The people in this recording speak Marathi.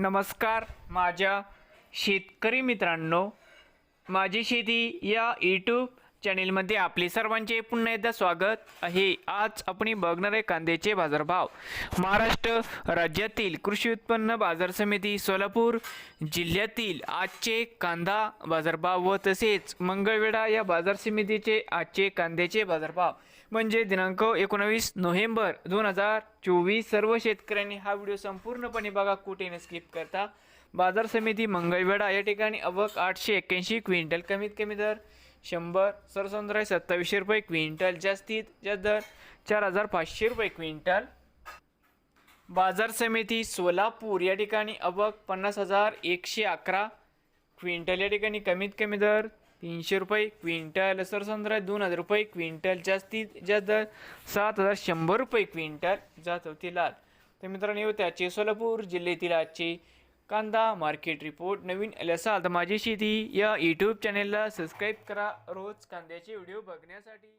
नमस्कार माझ्या शेतकरी मित्रांनो. माझी शेती या यूट्यूब चॅनेलमध्ये आपले सर्वांचे पुन्हा एकदा स्वागत आहे. आज आपण बघणार आहे कांद्याचे बाजारभाव. महाराष्ट्र राज्यातील कृषी उत्पन्न बाजार समिती सोलापूर जिल्ह्यातील आजचे कांदा बाजारभाव व तसेच मंगळवेढा या बाजार समितीचे आजचे कांद्याचे बाजारभाव. म्हणजे दिनांक एकोणावीस नोव्हेंबर दोन हजार चोवीस सर्व शेतकऱ्यांनी हा व्हिडिओ संपूर्णपणे बघा कुठे न स्किप करता. बाजार समिती मंगळवेढा या ठिकाणी अवक आठशे एक्क्याऐंशी क्विंटल कमीत कमी दर शंभर सरसंद्राय सत्तावीसशे रुपये क्विंटल. जास्तीत जास्त दर चार हजार पाचशे रुपये क्विंटल. बाजार समिती सोलापूर या ठिकाणी अबक पन्नास हजार एकशे अकरा क्विंटल. या ठिकाणी कमीत कमी दर तीनशे रुपये क्विंटल. सरसंद्राय दोन हजार रुपये क्विंटल. जास्तीत जास्त दर सात हजार शंभर रुपये क्विंटल जात होती लाल. तर मित्रांनो त्याचे सोलापूर जिल्ह्यातील आजची कांदा मार्केट रिपोर्ट नवीन आले असाल तर माझी शेती. या यूट्यूब चॅनेलला सबस्क्राईब करा. रोज कांद्याचे व्हिडिओ बघण्यासाठी.